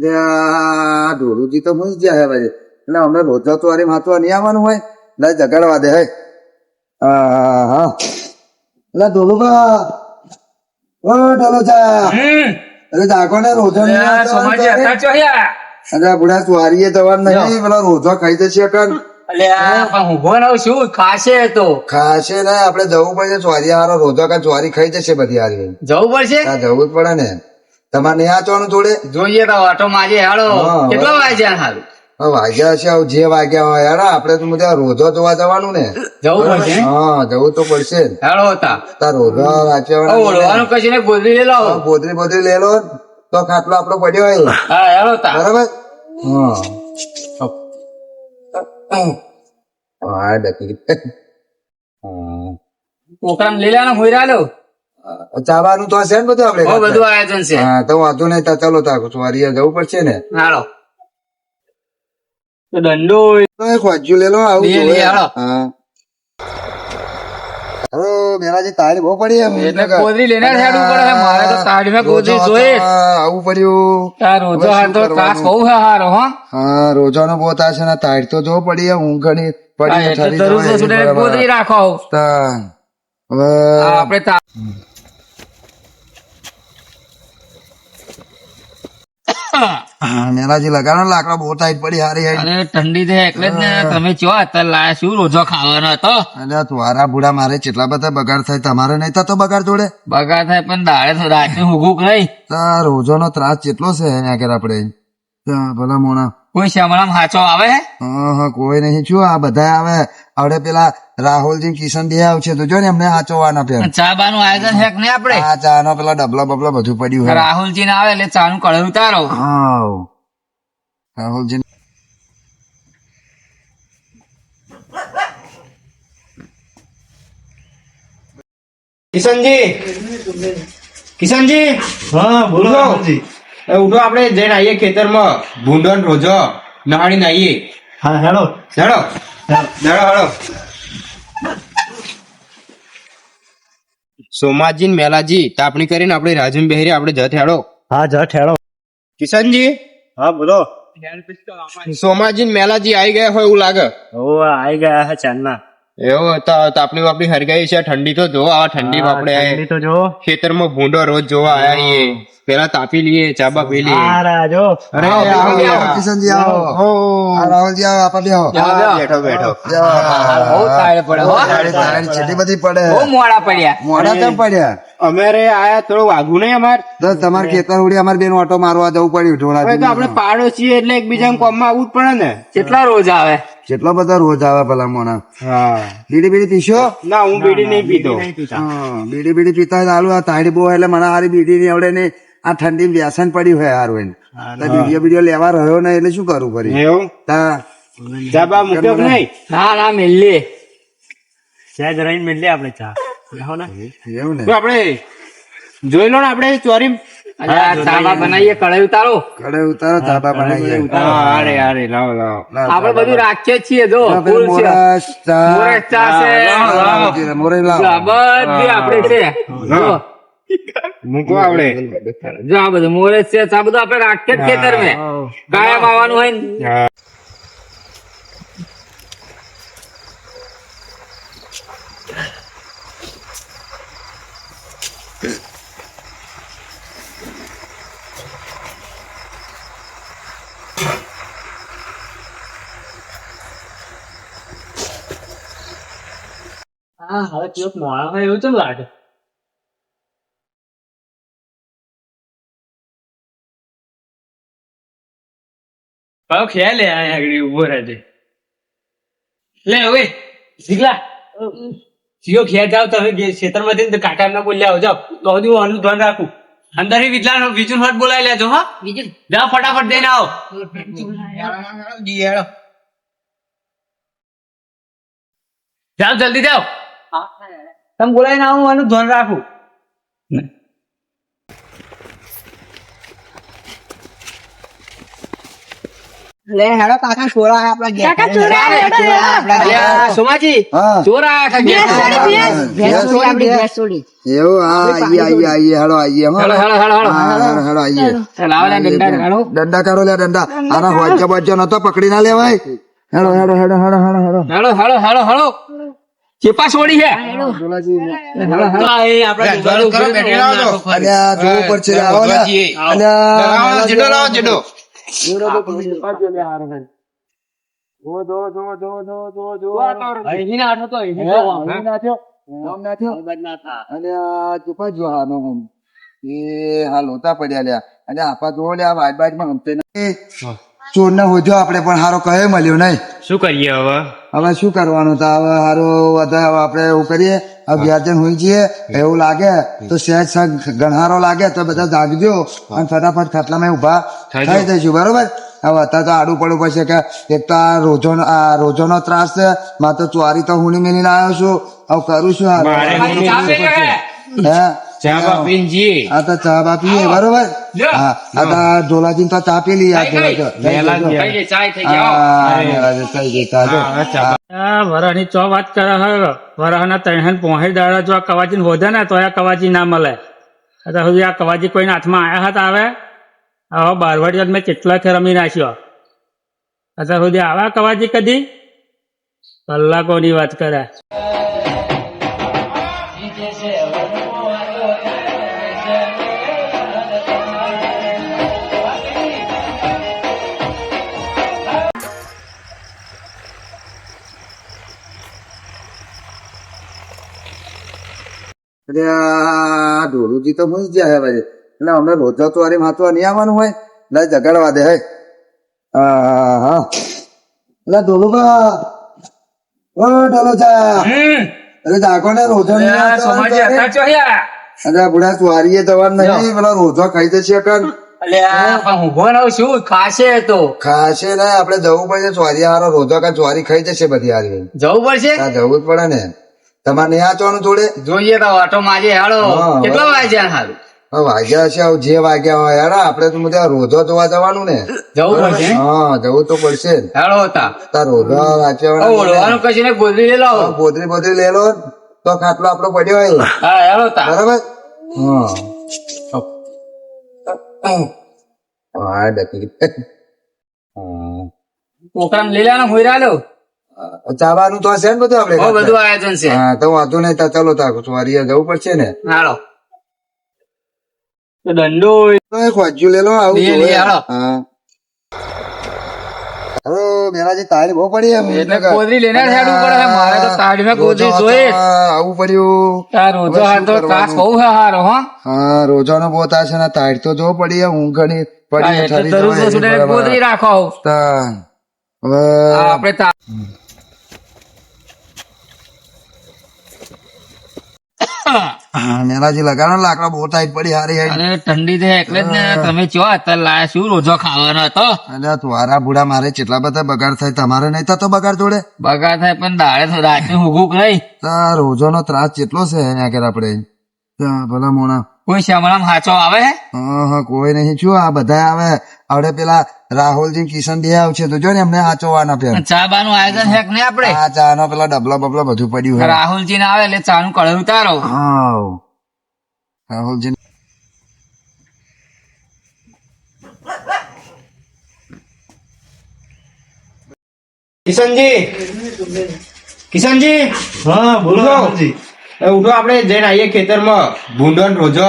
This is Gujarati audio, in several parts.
એટલે આ ઢોલુજી તો મૂઈ ગયા હવે એટલે અમને રોજા તો વારી માથવા નહીં આવવાનું હોય. એટલે જગાડવા દે હે. હા હા. એટલે ઢોલુબા ઓ ઢોલુચા અરે જાગો ને રોજો તો અરે. અરે આ જવાનું નહીં પેલા રોજો ખાઈ જશે આપણે જવું પડશે ચોરી હારો રોજો કા ચોરી ખાઈ જશે બધી હારી. જવું પડશે? જવું જ પડે ને. તમારે નહીં આચવાનું જોડે? જોઈએ તો ઓટો માજે હેડો. કેટલા વાગ્યા હારું? વાગ્યા છે જે વાગ્યા હોય યાર આપડે તો બધા રોજો જોવા જવાનું ને. જવું પડશે? હા જવું તો પડશે. હાલો હતા તાર રોજો વાંચવાના કશું ને ગોદરી લઈ લાવો. બોતરી બોતરી લે લો. તો ખાટલો આપડો પડ્યો હોય. હા હેડો તા. બરાબર? હા. હા ડકી હા છોકરા લઈ લેવાનો હોઈ લો ચાવાનું તો હશે ને બધું આપડે બધું આયોજન છે. હા તો વાંધો નહીં તો ચાલો તાર સોરી જવું પડશે ને. હાલો. દંડો એક વાંચ્યું લે લો આવું. હા. હલો મેરાજી તાળી બહુ પડી એમ. એટલે ગોદરી લઈને જ પડે મારે તો તાળીમાં ગોદરી રોજો જોઈએ. આવું પડ્યું. તાર રોજો હાર તો ત્રાસ બહુ હારો હો. હા રોજાનો બહુ તાર છે ને તાળી તો જો પડી ઘણી પડી ઠરી રાખો હવે આપણે તા- લગાડો લાકડા બહુ ટાઈટ પડી હારી અરે ઠંડી છે એટલે જ ને. તમે ચો અત્યારે લાયા શું રોજો ખાવાનો હતો? અને તારા બુડા મારે કેટલા બધા બગાડ થાય તમારે નહીં થતો બગાડ જોડે? બગાડ થાય પણ દાડે તો રાતે હુગુક નહીં. તાર રોજોનો ત્રાસ કેટલો છે એના આગળ આપણે. તા ભલા મોણા. કોઈ શામળામાં હાચો આવે હે? હા હા કોઈ નહીં. શું આ બધા આવે. આવડે પેલા રાહુલજી કિશન બે આવશે તો જો ને એમને હાચવવાના પેલા ચા બા નું આયોજન છે કે નહીં આપણે આ ચા નો પેલા ડબલા બબલા બધું પડ્યું છે રાહુલજી ને આવે એટલે ચા નું કળર ઉતારો. હા રાહુલજી કિશનજી? કિશનજી? હા બોલો રાહુલજી. ઉઠો આપણે જઈને આવીએ ખેતરમાં. ભૂંડો રોજો નહાળી નાહીએ હા હેલો. હેડો હેડો હેડો સોમાજી ને મેલાજી તાપણી કરીને આપણે રાજુ બેહરી આપણે જત હેડો. હા જટ હેડો. કિશનજી? હા બોલો. સોમાજી ને મેલાજી આવી ગયા હોય એવું લાગે? ઓ આવી ગયા હા ચાંદના. એવું તો તાપણી વાપણી હરગાઈ છે ઠંડી તો જો આ ઠંડી હા, આપણે ઠંડી તો જો. ખેતરમાં ભૂંડો રોજ જોવા આયા છીએ પેલા તાપી લઈએ ચાબા પી લઈએ આ રાજો અરે આવો. કિશનજી આવો. આ રાહુલજી આવો આપા બે આવો બેઠો બેઠો. બહુ તાળ પડે, હો. કેટલી બધી પડે. મોડા પડ્યા. મોડા તો પડ્યા? અમારે આયા થોડું વાઘું નહીં અમાર. તો તમારે ખેતર ઉડી અમારે બેન ઓટો મારવા જવું પડ્યું હવે તો ઢોળા આપણે પાડોશી છીએ એટલે એકબીજા કોમમાં આવવું જ પડે ને. કેટલા રોજ આવે? કેટલો બધા રોજ આવે પેલા મોના બીડી બીડી પીશો? ના હું બીડી નહીં પીતો. બીડી બીડી પીતા હાલું આ તાળી બહુ એટલે મને હારી બીડી ની આવડે ને આ ઠંડી વ્યસન પડી હોય હારું એને બીડીઓ બીડીઓ લેવા રહ્યો ને એટલે શું કરવું તા. ચાબા મૂક્યો કે નહીં? ના ના મેલ્લી સહેજ રહીને મેલ્લી આપણે ચા. એવું ને? આપણે જોઈ લો ને આપણે ચોરી બનાવીએ ઉતારો. કડે ઉતારો ચાપા બનાવીએ. અરે અરે લાવો લાવો. લાવ, બધું રાખીએ છીએ જો. ફૂલ છે. મોરસ, ચા. છે, લાવો. બધી આપણે છે. મૂકો આપણે. જો આ બધું મોરસ છે. આ બધું આપણે રાખીએ ખેતર મેં કાયમ આવવાનું હોય ને. હા હવે કેવું મોડા એવું ચમ લાગે કયો ખ્યાલ લે અહીંયા આગળ ઊભો રહેજે લે હવે શીખલા જીઓ ખેર જાવ તમે ખેતરમાંથી કાકા ના બોલ્યા જાઓ તો હજુ આનું ધ્યાન રાખું અંદર વિજલા વિજુન ફટ બોલાવી લેજો હા જાઓ ફટાફટ દઈને આવો જાઓ જલ્દી જાઓ તમે બોલાવીને આવું એનું ધ્યાન રાખું. લે હેડો કાકા આપડા ઘેર. કાકા હેડો, હેડો. આપડા સોમાજી ચોર. એવું હા આઈએ આઈએ આઈએ હેડો આઈએ હેડો હેડો આઈએ. લાવો દંડા કાઢો લે દંડા. આના હોજ્જો બોજ્જો નતો પકડી ના લેવાય. હેડો હેડો હેડો હેડો હેડો હેડો. હેલો હેડો હેલો હેલો ચેપા છોડી છે. ચોર ને હોજો આપડે પણ હારો કહે મળ્યો નહીં. શું કરીએ હવે? હવે શું કરવાનું? તો હવે સારું વધારે આપણે એવું કરીએ હવે વ્યાજન હોઈ જઈએ એવું લાગે તો સહેજ સહેજ ગણહારો લાગે તો બધા જાગજો અને ફટાફટ ખાટલામાં ઊભા થઈ જઈશું બરોબર? હવે અત્યારે તો આડું પડવું પડશે કે એક તો આ રોજો આ રોજોનો ત્રાસ છે મારે તો ચોરી તો હુણી મેલી લાવ્યો છું. હવે કરું છું. હે? ચા આ તો ચા બા પીએ બરોબર? હા આ તો ઢોલાજી તો ચા પી લઈએ ચા વાત કરે હે? વરાહના ત્રણ પોહે દાડા જો કવાજી હોદે ને તો આ કવાજી ના મળે. અત્યાર સુધી આ કવાજી કોઈના હાથમાં આયા હતા આવે? આવા બારવાડી મેં કેટલા ખેર રમી નાખ્યો. અત્યાર સુધી આવા કવાજી કદી? કલાકોની વાત કરે. એટલે આ ઢોલુજી તો હું જાય હવે એટલે અમે રોજો અરે માથવા નહીં આવવાનું હોય. એટલે જગાડવા દે હે. હા હા એટલે ઢોલુબા ઓ હમ. અરે જાગો ને રોજો નહીં આ આવતો સોમાજી હોય હતા ચોહ્યા. અરે બુડા બુઢા દવા નહીં. પેલા રોજો ખાઈ જશે કણ તો. ને જવું પડશે. ચોરી હારો રોજો ચોરી ખાઈ જશે બધી હારી. જવું પડશે? જવું જ પડે ને. તમારે નહીં આચવાનું જોડે? જોઈએ તો ઓટો માજે હાલો. કેટલા વાગ્યા હાલ વાગ્યા છે જે વાગ્યા હોય યાર આપડે તો બધા રોધો જોવા જવાનું ને. જવું પડશે હા? જવું તો પડશે. ને હેલો હતા તાર રોજો વાંચવા ઓળવાનું કશું ને બોદરી લઈ લાવો. બોદરી પોતરી લે. લો તો ખાટલો આપડો પડ્યો હોય. હા હેલો હતા બરાબર? હા. હા. ડકી. છોકરાને લઈ લેવાનો હોઈ રહ્યો ચાવાનું તો હશે ને બધું આપડે બધું આયોજન છે. હા તો વાંધો નહીં તો ચલો તા સોરીએ જવું પડશે ને. હાલો. દંડો એક વાંચ્યું લેલો આવું. હા. હવે મેરાજી તારી બહુ પડી એમ. એટલે ગોદરી લઈને જ હેડવું મારે તો તાળીમાં ગોદરી રોજો જોઈએ આવું પડ્યું. તાર રોજો ત્રાસ બહુ હારો હો. હા બહુ છે ને તારી તો જો પડી ઘણી પડી એટલે દરરોજ જવાય સુડે બરાબર. ગોદરી રાખો હવે આપણે તા- લગાડો લાકડા બહુ ટાઈટ પડી હારી હારી. અરે ઠંડી છે એટલે જ ને તમે ચો અત્યારે લાયા શું રોજો ખાવાનો હતો? તમારા બુડા મારે કેટલા બધા બગાડ થાય તમારે નહીં થતો બગાડ જોડે? બગા થાય પણ દાડે તો રાતનું હુગુક નહીં. તાર રોજોનો ત્રાસ કેટલો છે અહીંયા આગળ આપણે. ભલા મોણા. કોઈ શ્યામરામ હાચો આવે હે? હા હા કોઈ નહીં. શું આ બધા આવે આવડે પેલા રાહુલજી કિશન દે આવશે તો જો ને એમને હાચવવાના પેન ચા બાનું આયોજન છે કે નહીં આપણે? આ ચા નો પેલા ડબલો બબલો બધું પડ્યું હે. રાહુલજી ને આવે એટલે ચા નું કળર ઉતારો. હા રાહુલજી કિશનજી? કિશનજી? હા બોલો એ ઉઠો આપણે જઈને આવીએ ખેતરમાં. ભૂંડો રોજો.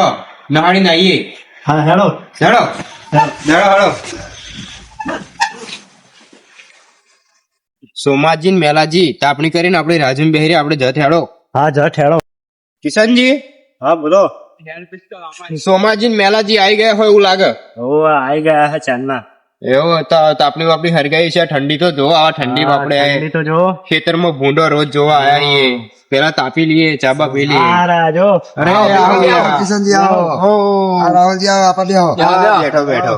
નહાડીને આવીએ. હા હેડો. હેડો. હેડો હેડો. સોમાજી મેલાજી તાપણી કરીને આપણે રાજુ બેહરી આપણે જત હેડો. હા જત હેડો. કિશનજી? હા બોલો. સોમાજી મેલાજી આવી ગયા હોય એવું લાગે. ઓ આવી ગયા હે ચાંદના. એવું તાપણી વાપણી હરગાઈ છે ઠંડી તો જો આ ઠંડી આપણે તો જો. ખેતરમાં ભૂંડો રોજ જોવા આયા પેલા તાપી લઈએ ચાબા પી લઈએ રાજો અરે આવો, આવો, આવો, આવો. કિશનજી આવો. ઓ, રાહુલજી આવો આપા બેહો. બેઠો બેઠો.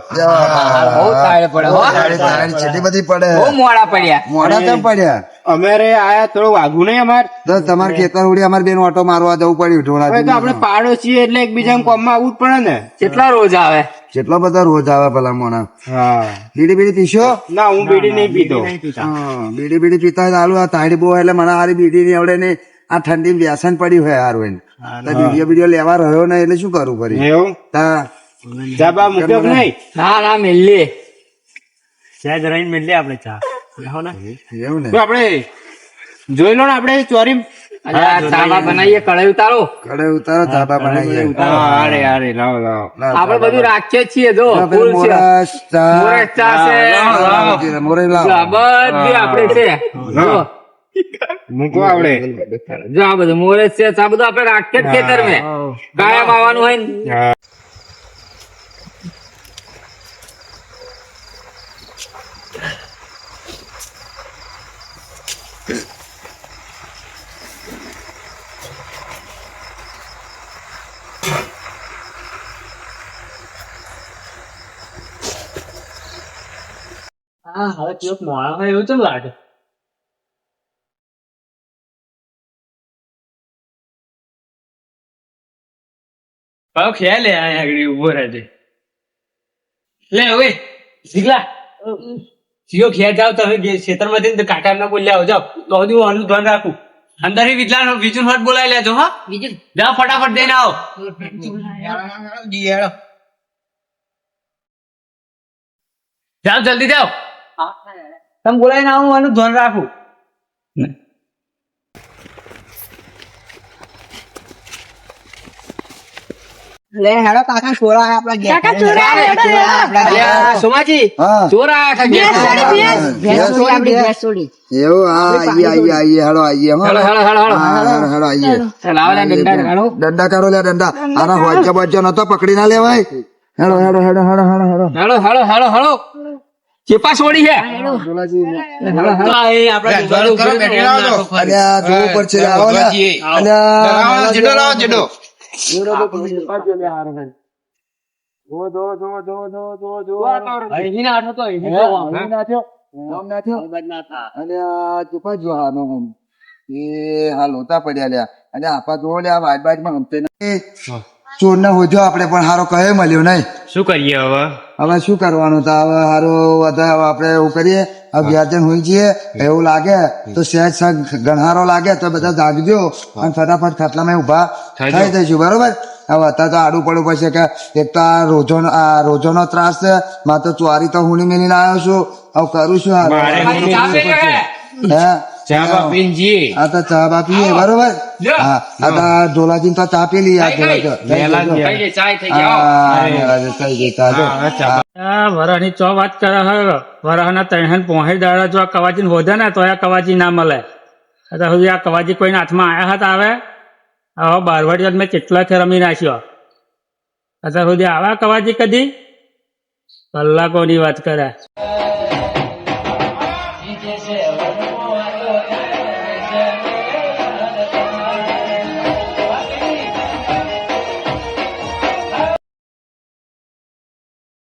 બહુ તાળે પડે તાળી તાળી બધી પડે. બહુ મોડા પડ્યા. મોડા કેમ પડ્યા? અમારે આયા થોડું વાઘું નહીં અમાર. તો તમારે ખેતર ઉડી અમારે બેન ઓટો મારવા જવું પડ્યું ઢોળા તો આપણે પાડોશી એટલે એકબીજાને કોમમાં આવવું જ પડે ને. કેટલા રોજ આવે? કેટલા બધા રોજ આવે ભલા મોણા બીડી બીડી પીશો? ના હું બીડી નહીં પીતો. બીડી બીડી પીતા ચાલુ આ તાળી બહુ એટલે મને હારી બીડી ની આવડે નહીં આ ઠંડી વ્યસન પડી હોય હારું એને વીડિયો બીડીઓ લેવા રહ્યો ને એટલે શું કરવું કરી એવું? તા. ચાબા મૂક્યો નહીં? ના ના મેલ્લી સહેજ રહીને મેલ્લી આપણે ચા. એવું ને? આપણે જોઈ લો ને આપણે ચોરી. અલ્યા બનાવીએ કળાઈ ઉતારો. કડે ઉતારો ચાપા બનાવીએ અરે અરે લાવો લાવો. આપણે બધું રાખીએ છીએ જો બધી આપણે છે. મૂકો આપણે. જો આ બધું મોરે છે. આ બધું આપણે રાખીએ જ ખેતર મેં કાયમ આવવાનું હોય ને. હા હવે કેવું મોડા હોય એવું ચમ લાગે પાવ ખેલ લે અહીંયા આગળ ઊભો રહેજે લે હવે શીખલા જીઓ ખેર જાવ તમે ખેતરમાંથી તો કાકા ના બોલ્યા હો જાવ તો હજુ હું આનું ધ્યાન રાખું અંદર વિચલા વિચુન ફટ બોલાવી લેજો હા જાઓ ફટાફટ દઈને આવો જાઓ જલ્દી જાઓ તમે બોલાવીને આવો હું આનું ધ્યાન રાખું લે હેડો કાકા છોરા ઘેર કાકા છોરા હેડો, હેડો. સોમાજી ઘેર. ભેંસ છોડી ભેંસ છોડી. એવું હા લાવો ડંડા કાઢો દંડા કાઢો લે દંડા આના હોજ્જો બોજ્જો નતો પકડી ના લેવાય હેડો હેડો હેડો હેડો હેડો હેડો હેલો હેલો હેલો હેલો ચેપા છોડી છે. જોવું. અને આપા જો લે. આ ગમતે નહીં ચોર ને હોજો આપડે પણ હારો કહે મળ્યો નહીં. શું કરીએ હવે? હવે શું કરવાનું? તો હવે સારું બધા આપણે એવું કરીએ હવે જઈને હોઈ જઈએ એવું લાગે તો સહેજ ગણહારો લાગે તો બધા જાગજો અને ફટાફટ ખાટલામાં ઊભા થઈ જઈશું બરોબર? હવે અત્યારે તો આડું પડવું પડશે કે એક તો આ રોજો આ રોજોનો ત્રાસ છે માં તો ચોરી તો હુણી મેલીને આવ્યો છું. હવે કરું છું હા ચા પી લે. હે? ચા બા પીને જઈએ. આ તો ચા બાપીએ બરોબર. હા આ તો ઢોલાજી તો ચા પી લઈએ આ ગઈ ચા વાત કરે હે? વરાહના ત્રણ પોહે દાડા જો આ કવાજી હોધે ને તો આ કવાજી ના મળે. અત્યાર સુધી આ કવાજી કોઈના હાથમાં આયા હતા આવે આવા બારવાડી મેં કેટલા ખે રમી નાખ્યો. અત્યાર સુધી આવા કવાજી કદી? કલાકોની વાત કરે.